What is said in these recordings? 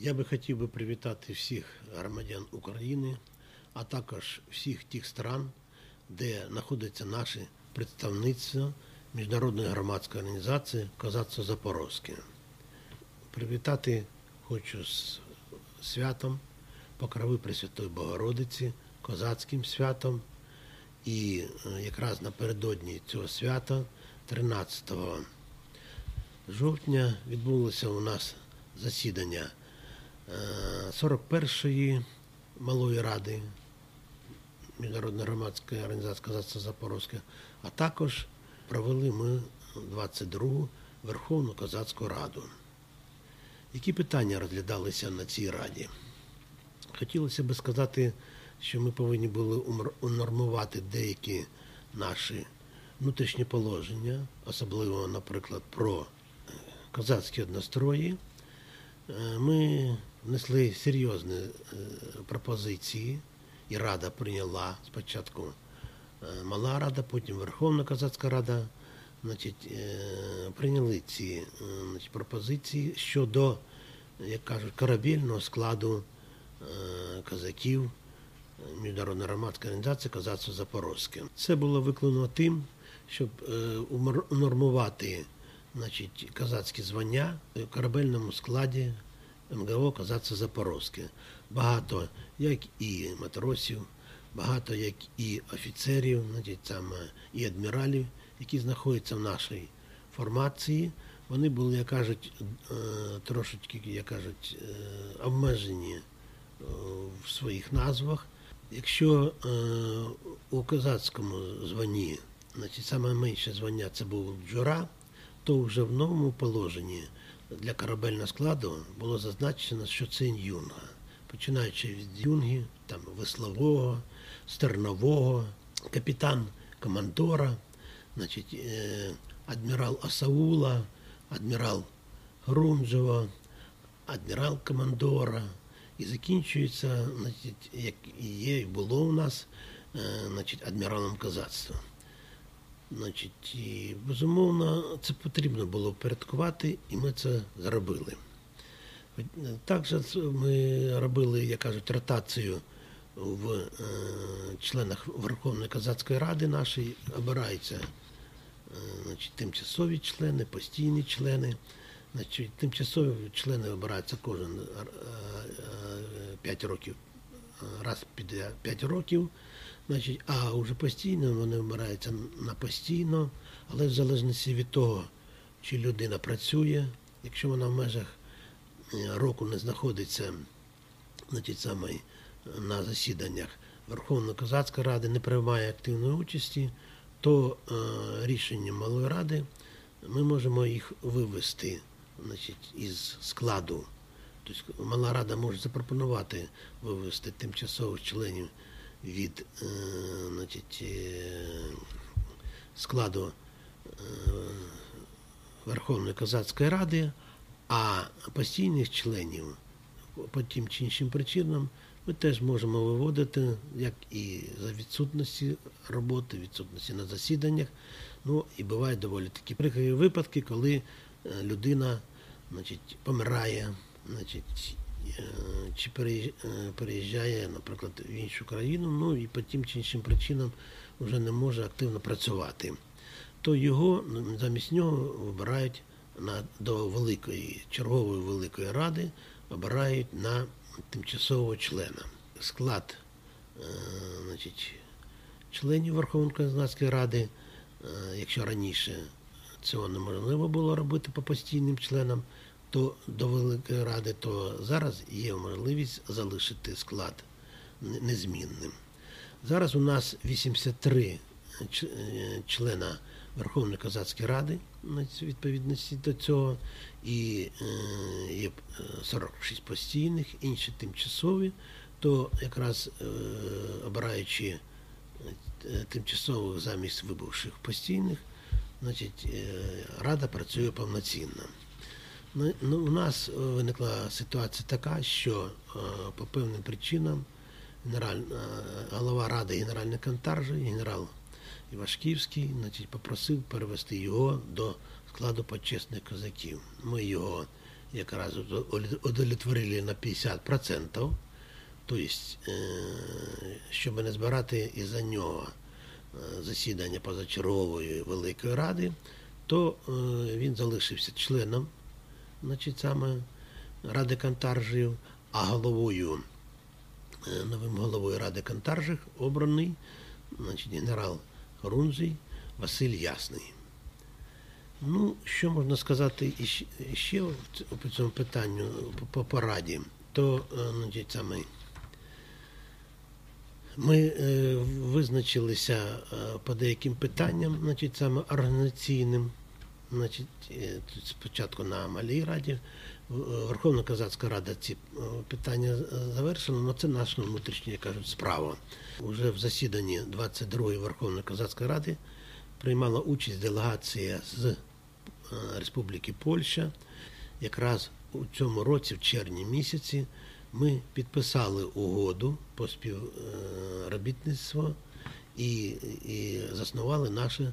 Я би хотів би привітати всіх громадян України, а також всіх тих стран, де знаходяться наші представництва міжнародної громадської організації Козацтво Запорозьке. Привітати хочу з святом Покрови Пресвятої Богородиці, козацьким святом. І е, якраз напередодні цього свята, 13 жовтня, відбулося у нас засідання е, 41-ї малої ради Міжнародної громадської організації Козацтва Запорозьке, а також провели ми 22-гу Верховну Козацьку Раду. Які питання розглядалися на цій раді? Хотілося би сказати, що ми повинні були унормувати деякі наші внутрішні положення, особливо, наприклад, про е, козацькі однострої. Е, Ми внесли серйозні е, пропозиції, і Рада прийняла спочатку Мала Рада, потім Верховна Козацька Рада. Значить, прийняли ці значить, пропозиції щодо, як кажуть, корабельного складу козаків Міжнародної громадської організації Козацтво Запорозьке. Це було виконано тим, щоб е, унормувати значить, козацькі звання в корабельному складі МГО Козацтво Запорозьке. Багато як і матросів, багато як і офіцерів, значить, саме і адміралів, які знаходяться в нашій формації. Вони були, як кажуть, е, трошечки, як кажуть, е, обмежені е, в своїх назвах. Якщо е, у козацькому званні, значить, саме менше звання це був джура, то вже в новому положенні для корабельного складу було зазначено, що це юнга. Починаючи від юнги, там веслового, стернового, капітан командора, значить, е, адмірал Асаула, адмірал Грунжева, адмірал командора. І закінчується, значить, як і є, і було у нас, е, значить, адміралом козацтва. Значить, і, безумовно, це потрібно було впорядкувати, і ми це зробили. Також ми робили, як кажуть, ротацію в е, членах Верховної Козацької Ради нашої, обираються е, значить, тимчасові члени, постійні члени. Значить, тимчасові члени обираються кожен 5 років, е, раз під 5 років. Значить, а вже постійно вони обираються на постійно, але в залежності від того, чи людина працює, якщо вона в межах е, року не знаходиться значить, саме на засіданнях Верховної Козацької ради, не приймає активної участі, то е, рішенням малої ради ми можемо їх вивести значить, із складу. Тобто мала рада може запропонувати вивести тимчасових членів від е, значить, е, складу е, Верховної Козацької ради, а постійних членів по тим чи іншим причинам ми теж можемо виводити, як і за відсутності роботи, відсутності на засіданнях. Ну і бувають доволі такі прикрі випадки, коли людина значить, помирає, значить, е, чи е, переїжджає, наприклад, в іншу країну, ну і по тим чи іншим причинам вже не може активно працювати. То його ну, замість нього вибирають на, до великої, чергової великої ради, обирають на тимчасового члена. Склад е, значить, членів Верховної Козацької ради, е, якщо раніше цього неможливо було робити по постійним членам, то до Великої Ради, то зараз є можливість залишити склад незмінним. Зараз у нас 83 е, члена Верховної Козацької Ради на відповідності до цього, і е, є е, 46 постійних, інші тимчасові, то якраз е, обираючи е, тимчасових замість вибувших постійних, значить, е, Рада працює повноцінно. Ну, ну, у нас е, виникла ситуація така, що е, по певним причинам голова Ради генеральної контаржі, генерал Івашківський значить, попросив перевести його до складу почесних козаків. Ми його якраз удовлетворили на 50%. Тобто, щоб не збирати із-за нього е, засідання позачергової Великої Ради, то е, він залишився членом значить, саме Ради Кантаржів, а головою, е, новим головою Ради Кантаржих обраний значить, генерал Рунзий Василь Ясний. Ну, що можна сказати ще по цьому питанню по пораді, то значить, саме, ми е, визначилися е, по деяким питанням, значить, саме організаційним. Значить, е, спочатку на Малій Раді, Верховна Казацька Рада ці питання завершила, але це наша внутрішня, кажуть, справа. Уже в засіданні 22-ї Верховної Казацької Ради приймала участь делегація з Республіки Польща. Якраз у цьому році, в червні місяці, ми підписали угоду по співробітництву і, і заснували наше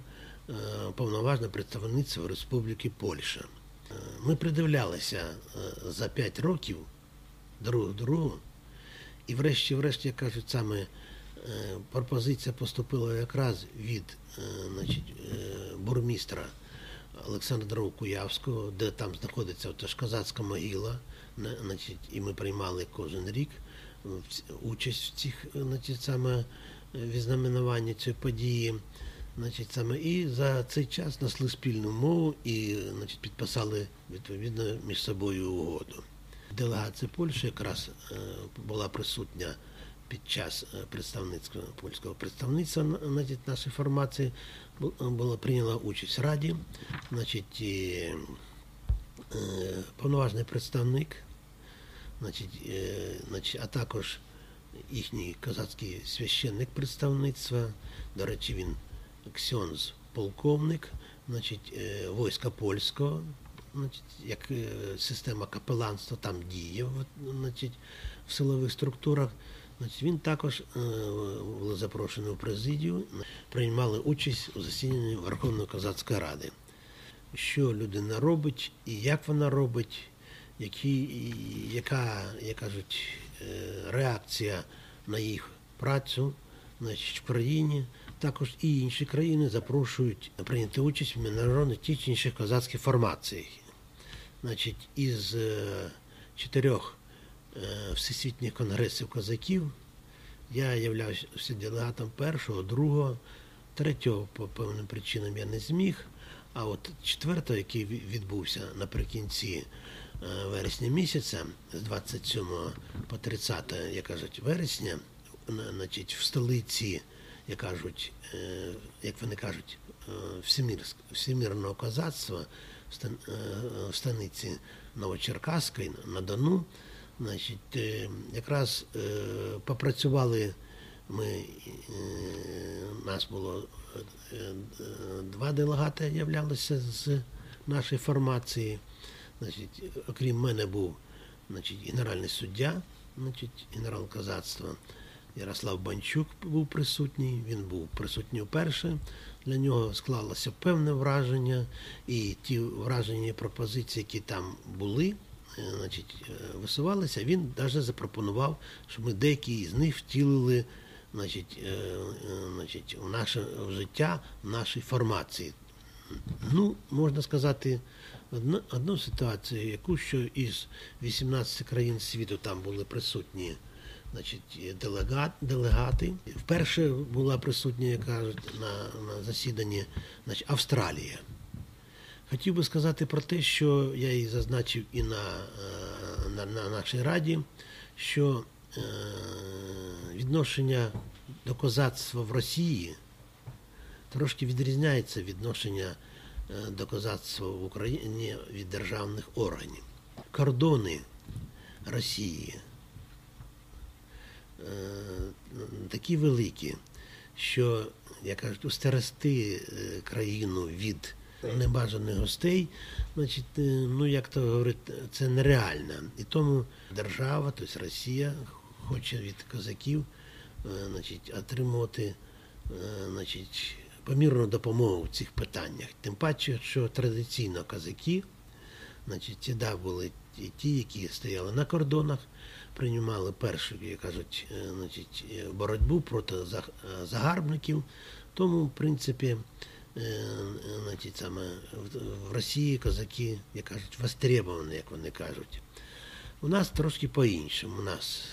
повноважне представництво Республіки Польща. Ми придивлялися за 5 років друг другу, і врешті-врешті, як кажуть, саме пропозиція поступила якраз від значить, бурмістра Олександра Куявського, де там знаходиться козацька могила, значить, і ми приймали кожен рік участь в цих значить, саме відзнаменуванні цієї події. Значить, саме І за цей час знайшли спільну мову і значить, підписали відповідно між собою угоду. Делегація Польщі якраз була присутня під час представницького польського представництва значить, нашої формації, була прийняла участь в Раді, значить, повноважний представник, значить, значить, а також їхній козацький священник представництва, до речі, він ксьонз полковник, значить, війська польського, значить, як система капеланства там діє значить, в силових структурах. Значить, Він також був запрошений у президію, приймали участь у засіданні Верховної Козацької Ради. Що людина робить і як вона робить, які, яка, як кажуть, реакція на їх працю значить, в країні. Також і інші країни запрошують прийняти участь в міжнародних ті чи інших козацьких формаціях. Значить, із чотирьох всесвітніх конгресів козаків я являвся делегатом першого, другого, третього, по певним причинам я не зміг. А от четвертого, який відбувся наприкінці вересня місяця, з 27 по 30, як кажуть, вересня, значить, в столиці, як кажуть, як вони кажуть, всемірного козацтва в станиці Новочеркаської на Дону. Значить, якраз попрацювали ми, нас було два делегати являлися з нашої формації. Значить, окрім мене був значить, генеральний суддя, значить, генерал козацтва Ярослав Банчук був присутній, він був присутній вперше. Для нього склалося певне враження, і ті враження і пропозиції, які там були, значить, висувалися, він навіть запропонував, щоб ми деякі з них втілили значить, значить, в наше життя, в нашій формації. Ну, можна сказати, одну, одну ситуацію, яку що із 18 країн світу там були присутні значить, делегат, делегати. Вперше була присутня, як кажуть, на, на засіданні значить, Австралія. Хотів би сказати про те, що я і зазначив і на, на, на нашій раді, що е, відношення до козацтва в Росії трошки відрізняється відношення до козацтва в Україні від державних органів. Кордони Росії е, такі великі, що, як кажуть, устерести країну від небажаних гостей, значить, ну як то говорить, це нереально. І тому держава, тобто Росія, хоче від козаків значить, отримувати значить, помірну допомогу в цих питаннях. Тим паче, що традиційно козаки, значить, ті да, були ті- які стояли на кордонах, приймали першу, як кажуть, е, значить, е, боротьбу проти е, загарбників. Тому, в принципі, е, значить, саме в Росії козаки, як кажуть, востребовані, як вони кажуть. У нас трошки по-іншому. У нас.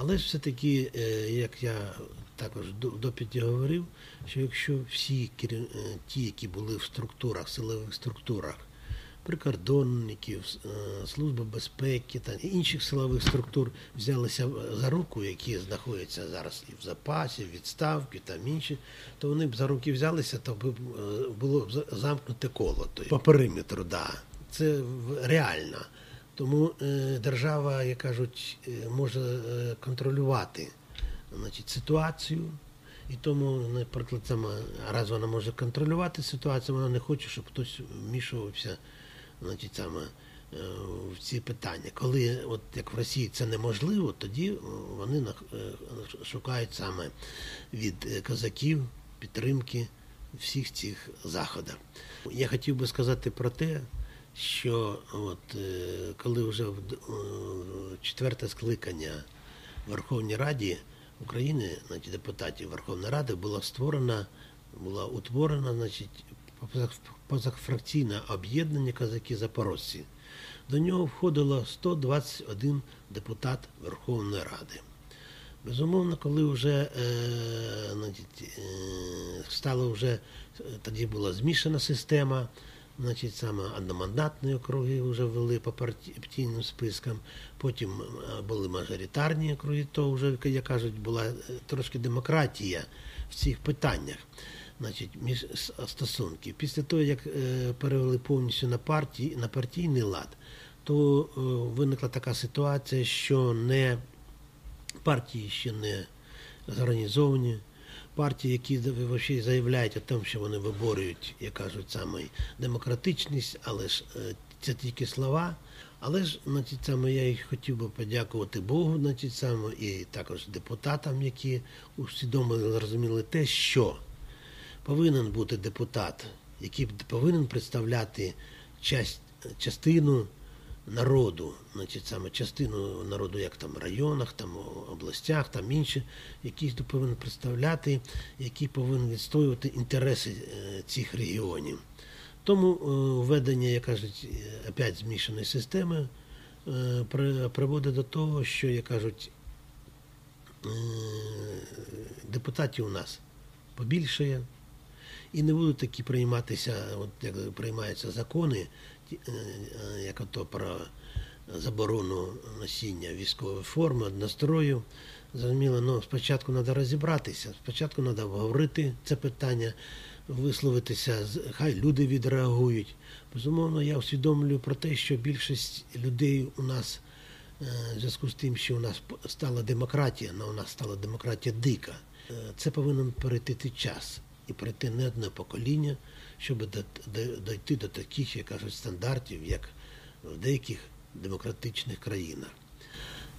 Але ж все-таки, е, як я також до- в допиті говорив, що якщо всі е, ті, які були в структурах, силових структурах, прикордонників, е, Служби безпеки та інших силових структур взялися за руку, які знаходяться зараз і в запасі, в відставці, там інші, то вони б за руки взялися, то б було б замкнуте коло по периметру, да. Це реально. Тому е, держава, як кажуть, е, може е, контролювати значить, ситуацію. І тому, наприклад, саме, раз вона може контролювати ситуацію, вона не хоче, щоб хтось вмішувався значить, саме, в ці питання. Коли, от як в Росії це неможливо, тоді вони шукають саме від козаків підтримки всіх цих заходах. Я хотів би сказати про те, що от, е, коли вже е, четверте скликання Верховній Раді України, значить, депутатів Верховної Ради, була створена, була утворена, значить, позафракційне об'єднання козаки запорожці. До нього входило 121 депутат Верховної Ради. Безумовно, коли вже е, е, вже е, тоді була змішана система, значить саме одномандатні округи вже ввели по парті- партійним спискам, потім е, були мажоритарні округи, то вже, як кажуть, була е, трошки демократія в цих питаннях. Значить, між с- стосунків. Після того, як е, перевели повністю на партії, на партійний лад, то виникла така ситуація, що не партії ще не зорганізовані. Партії, які взагалі заявляють о тому, що вони виборюють, як кажуть, саме демократичність, але ж е, це тільки слова. Але ж значить, саме я і хотів би подякувати Богу, значить, саме, і також депутатам, які усвідомили, зрозуміли те, що повинен бути депутат, який повинен представляти частину народу, значить саме частину народу, як там в районах, там областях, там інші, які повинен представляти, які повинен відстоювати інтереси е, цих регіонів. Тому е, введення, як кажуть, е, опять змішаної системи приводить до того, що, як кажуть, депутатів у нас побільшає, і не будуть такі прийматися, от як приймаються закони, е, е, як ото про заборону носіння військової форми, однострою. Зрозуміло, ну спочатку треба розібратися, спочатку треба обговорити це питання, висловитися, хай люди відреагують. Безумовно, я усвідомлюю про те, що більшість людей у нас е, в зв'язку з тим, що у нас стала демократія, але у нас стала демократія дика. Це повинен перейти час і пройти не одне покоління, щоб до- до- дойти до таких, як кажуть, стандартів, як в деяких демократичних країнах.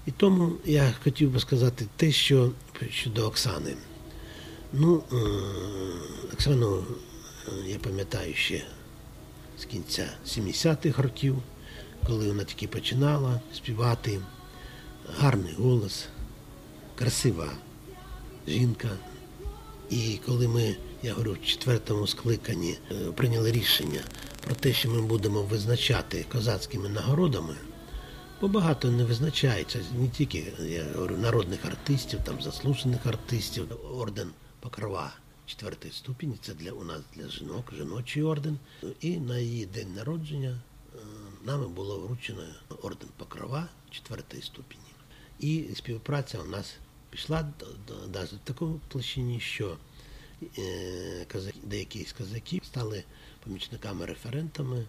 І тому я хотів би сказати те, що щодо Оксани. Ну, е, Оксану е, я пам'ятаю ще з кінця 70-х років, коли вона тільки починала співати, гарний голос, красива жінка. І коли ми, я говорю, в четвертому скликанні е, прийняли рішення про те, що ми будемо визначати козацькими нагородами, бо багато не визначається, не тільки я говорю, народних артистів, там заслужених артистів, орден Покрова четвертої ступені, це для у нас для жінок, жіночий орден. І на її день народження е, нами було вручено орден Покрова четвертої ступені. І співпраця у нас пішла до, до, навіть в такому площині, що деякі з казаків стали помічниками-референтами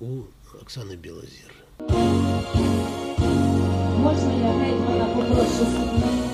у Оксани Білозір. Можна я попрошу?